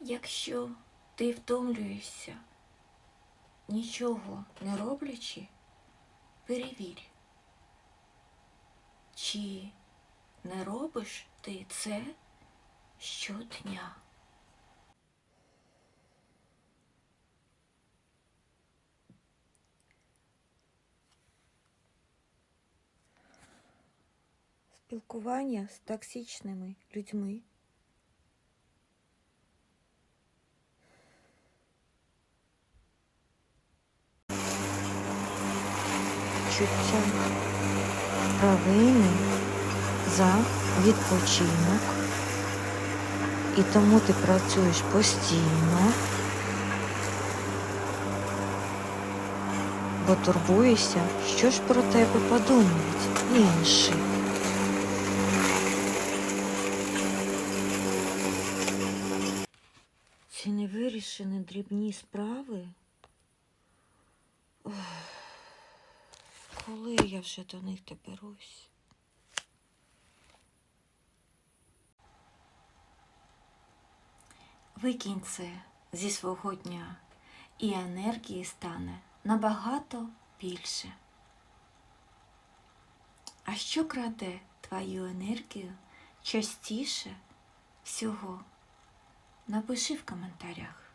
Якщо ти втомлюєшся, нічого не роблячи, перевір, чи не робиш ти це щодня. Спілкування з токсичними людьми. Чуття провини за відпочинок. І тому ти працюєш постійно, бо турбуєшся, що ж про тебе подумають інші. Ці невирішені дрібні справи. Ох, коли я вже до них доберусь? Викинь це зі свого дня, і енергії стане набагато більше. А що краде твою енергію частіше всього? Напиши в коментарях.